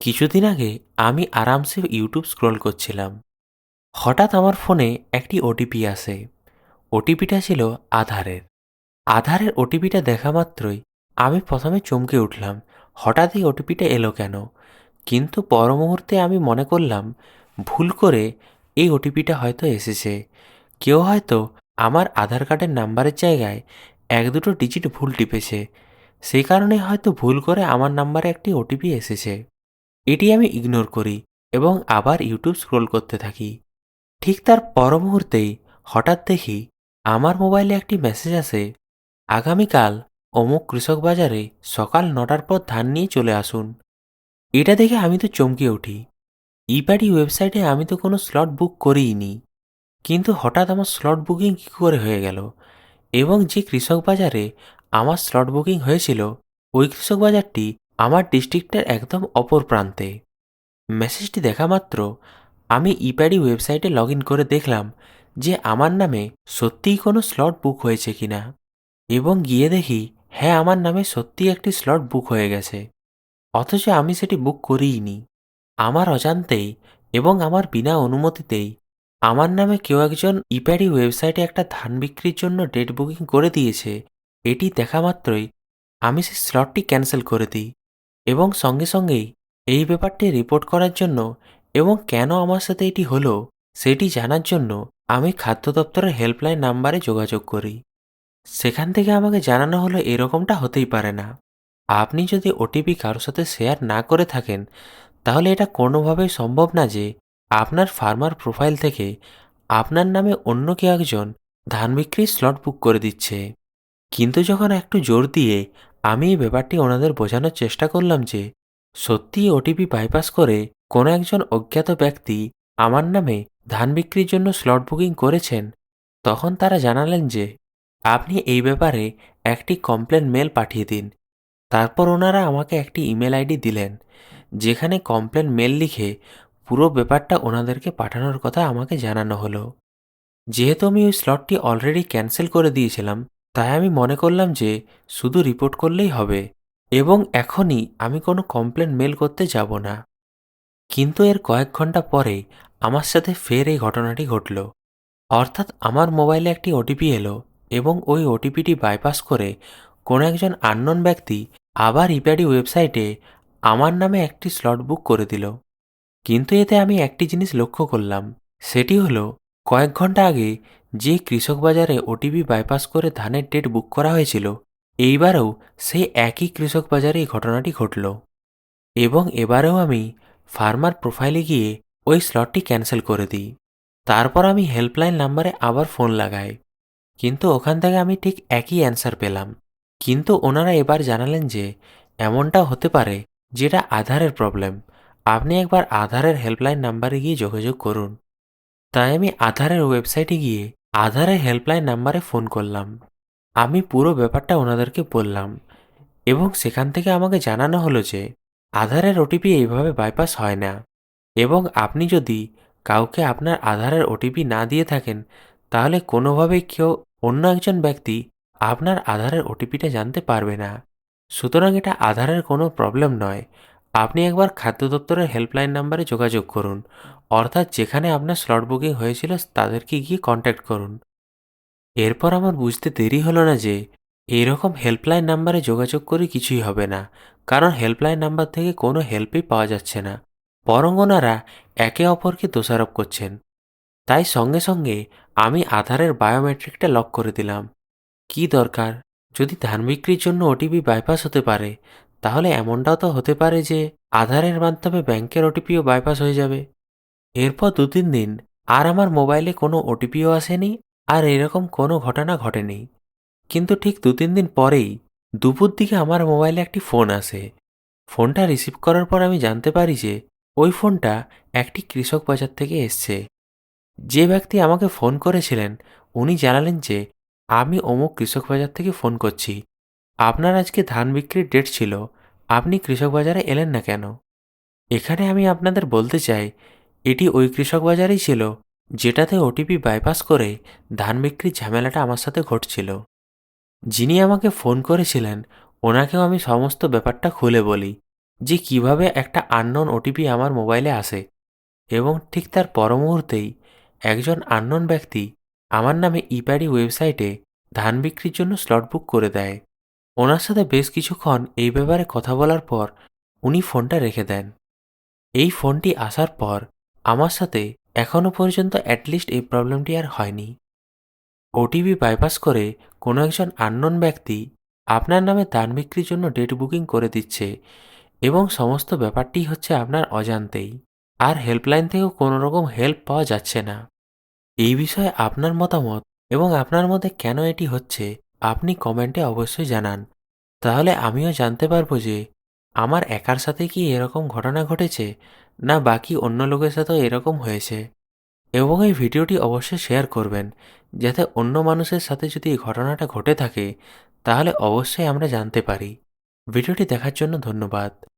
কিছুদিন আগে আমি আরামসে ইউটিউব স্ক্রল করছিলাম। হঠাৎ আমার ফোনে একটি ওটিপি আসে। ওটিপিটা ছিল আধারের। আধারের ওটিপিটা দেখা মাত্রই আমি প্রথমে চমকে উঠলাম। হঠাৎ এই ওটিপিটা এলো কেন? কিন্তু পর মুহূর্তে আমি মনে করলাম, ভুল করে এই ওটিপিটা হয়তো এসেছে। কেউ হয়তো আমার আধার কার্ডের নাম্বারের জায়গায় এক দুটো ডিজিট ভুল টিপেছে। সেই কারণে হয়তো ভুল করে আমার নাম্বারে একটি ওটিপি এসেছে। এটি আমি ইগনোর করি এবং আবার ইউটিউব স্ক্রোল করতে থাকি। ঠিক তার পর মুহূর্তেই হঠাৎ দেখি আমার মোবাইলে একটি মেসেজ আসে। আগামীকাল অমুক কৃষক বাজারে সকাল নটার পর ধান নিয়ে চলে আসুন। এটা দেখে আমি তো চমকে উঠি। ইবাডি ওয়েবসাইটে আমি তো কোনো স্লট বুক করিইনি। কিন্তু হঠাৎ আমার স্লট বুকিং কী করে হয়ে গেল? এবং যে কৃষক বাজারে আমার স্লট বুকিং হয়েছিল, ওই কৃষক বাজারটি আমার ডিস্ট্রিক্টের একদম অপর প্রান্তে। মেসেজটি দেখা মাত্র আমি ইপ্যাডি ওয়েবসাইটে লগ করে দেখলাম যে আমার নামে সত্যিই কোনো স্লট বুক হয়েছে কিনা এবং গিয়ে দেখি হ্যাঁ আমার নামে সত্যিই একটি স্লট বুক হয়ে গেছে। অথচ আমি সেটি বুক করিইনি। আমার অজান্তেই এবং আমার বিনা অনুমতিতেই আমার নামে কেউ একজন ইপ্যাডি ওয়েবসাইটে একটা ধান বিক্রির জন্য ডেট বুকিং করে দিয়েছে, এটি দেখা মাত্রই আমি সেই স্লটটি ক্যান্সেল করে দিই। এবং সঙ্গে সঙ্গেই এই ব্যাপারটি রিপোর্ট করার জন্য এবং কেন আমার সাথে এটি হলো, সেটি জানার জন্য আমি খাদ্য দপ্তরের হেল্পলাইন নাম্বারে যোগাযোগ করি। সেখান থেকে আমাকে জানানো হলো এরকমটা হতেই পারে না। আপনি যদি ওটিপি কারোর সাথে শেয়ার না করে থাকেন, তাহলে এটা কোনোভাবেই সম্ভব না যে আপনার ফার্মার প্রোফাইল থেকে আপনার নামে অন্য কেউ একজন ধান বিক্রির স্লট বুক করে দিচ্ছে। কিন্তু যখন একটু জোর দিয়ে আমি এই ব্যাপারটি ওনাদের বোঝানোর চেষ্টা করলাম যে, সত্যিই ওটিপি বাইপাস করে কোনো একজন অজ্ঞাত ব্যক্তি আমার নামে ধান বিক্রির জন্য স্লট বুকিং করেছেন, তখন তারা জানালেন যে, আপনি এই ব্যাপারে একটি কমপ্লেন মেল পাঠিয়ে দিন। তারপর ওনারা আমাকে একটি ইমেল আইডি দিলেন, যেখানে কমপ্লেন মেল লিখে পুরো ব্যাপারটা ওনাদেরকে পাঠানোর কথা আমাকে জানানো হলো। যেহেতু আমি ওই স্লটটি অলরেডি ক্যান্সেল করে দিয়েছিলাম তাই আমি মনে করলাম যে শুধু রিপোর্ট করলেই হবে এবং এখনই আমি কোনো কমপ্লেন মেল করতে যাব না। কিন্তু এর কয়েক ঘণ্টা পরে আমার সাথে ফের এই ঘটনাটি ঘটল। অর্থাৎ আমার মোবাইলে একটি ওটিপি এলো এবং ওই ওটিপিটি বাইপাস করে কোনো একজন আননোন ব্যক্তি আবার ইপ্যাডি ওয়েবসাইটে আমার নামে একটি স্লট বুক করে দিল। কিন্তু এতে আমি একটি জিনিস লক্ষ্য করলাম, সেটি হলো কয়েক ঘণ্টা আগে যে কৃষক বাজারে ওটিপি বাইপাস করে ধানের ডেট বুক করা হয়েছিল, এইবারেও সেই একই কৃষক বাজারে এই ঘটনাটি ঘটল। এবং এবারেও আমি ফার্মার প্রোফাইলে গিয়ে ওই স্লটটি ক্যান্সেল করে দিই। তারপর আমি হেল্পলাইন নাম্বারে আবার ফোন লাগাই। কিন্তু ওখান থেকে আমি ঠিক একই অ্যান্সার পেলাম। কিন্তু ওনারা এবার জানালেন যে, এমনটা হতে পারে যেটা আধারের প্রবলেম আপনি একবার আধারের হেল্পলাইন নাম্বারে গিয়ে যোগাযোগ করুন। তাই আমি আধারের ওয়েবসাইটে গিয়ে আধারের হেল্পলাইন নাম্বারে ফোন করলাম। আমি পুরো ব্যাপারটা ওনাদেরকে বললাম এবং সেখান থেকে আমাকে জানানো হলো যে আধারের ওটিপি এইভাবে বাইপাস হয় না এবং আপনি যদি কাউকে আপনার আধারের ওটিপি না দিয়ে থাকেন, তাহলে কোনোভাবেই কেউ অন্য একজন ব্যক্তি আপনার আধারের ওটিপিটা জানতে পারবে না। সুতরাং এটা আধারের কোনো প্রবলেম নয়। আপনি একবার খাদ্য দপ্তরের হেল্পলাইন নাম্বারে যোগাযোগ করুন। অর্থাৎ যেখানে আপনার স্লট বুকিং হয়েছিল, তাদেরকে গিয়ে কন্ট্যাক্ট করুন। এরপর আমার বুঝতে দেরি হলো না যে এইরকম হেল্পলাইন নাম্বারে যোগাযোগ করে কিছুই হবে না। কারণ হেল্পলাইন নাম্বার থেকে কোনো হেল্পই পাওয়া যাচ্ছে না। বরং ওনারা একে অপরকে দোষারোপ করছেন। তাই সঙ্গে সঙ্গে আমি আধারের বায়োমেট্রিকটা লক করে দিলাম। কি দরকার? যদি ধান বিক্রির জন্য ওটিপি বাইপাস হতে পারে তাহলে এমনটাও তো হতে পারে যে আধারের মাধ্যমে ব্যাংকের ওটিপিও বাইপাস হয়ে যাবে। এরপর দু তিন দিন আর আমার মোবাইলে কোনো ওটিপিও আসেনি আর এরকম কোনো ঘটনা ঘটেনি। কিন্তু ঠিক দু তিন দিন পরেই দুপুর দিকে আমার মোবাইলে একটি ফোন আসে। ফোনটা রিসিভ করার পর আমি জানতে পারি যে ওই ফোনটা একটি কৃষক বাজার থেকে এসছে। যে ব্যক্তি আমাকে ফোন করেছিলেন, উনি জানালেন যে আমি অমুক কৃষক বাজার থেকে ফোন করছি। আপনার আজকে ধান বিক্রির ডেট ছিল, আপনি কৃষক বাজারে এলেন না কেন? এখানে আমি আপনাদের বলতে চাই, এটি ওই কৃষক বাজারেই ছিল, যেটাতে ওটিপি বাইপাস করে ধান বিক্রির ঝামেলাটা আমার সাথে ঘটছিল। যিনি আমাকে ফোন করেছিলেন, ওনাকেও আমি সমস্ত ব্যাপারটা খুলে বলি, যে কীভাবে একটা আননোন ওটিপি আমার মোবাইলে আসে এবং ঠিক তার পর মুহূর্তেই একজন আননোন ব্যক্তি আমার নামে ইপ্যাডি ওয়েবসাইটে ধান বিক্রির জন্য স্লট বুক করে দেয়। ওনার সাথে বেশ কিছুক্ষণ এই ব্যাপারে কথা বলার পর উনি ফোনটা রেখে দেন। এই ফোনটি আসার পর আমার সাথে এখনও পর্যন্ত অ্যাটলিস্ট এই প্রবলেমটি আর হয়নি। ওটিপি বাইপাস করে কোনো একজন আননোন ব্যক্তি আপনার নামে দান বিক্রির জন্য ডেট বুকিং করে দিচ্ছে এবং সমস্ত ব্যাপারটি হচ্ছে আপনার অজান্তেই। আর হেল্পলাইন থেকেও কোনো রকম হেল্প পাওয়া যাচ্ছে না। এই বিষয়ে আপনার মতামত এবং আপনার মধ্যে কেন এটি হচ্ছে আপনি কমেন্টে অবশ্যই জানান। তাহলে আমিও জানতে পারব যে, আমার একার সাথে কি এরকম ঘটনা ঘটেছে, না বাকি অন্য লোকের সাথেও এরকম হয়েছে? এবং এই ভিডিওটি অবশ্যই শেয়ার করবেন, যাতে অন্য মানুষের সাথে যদি এই ঘটনাটা ঘটে থাকে, তাহলে অবশ্যই আমরা জানতে পারি। ভিডিওটি দেখার জন্য ধন্যবাদ।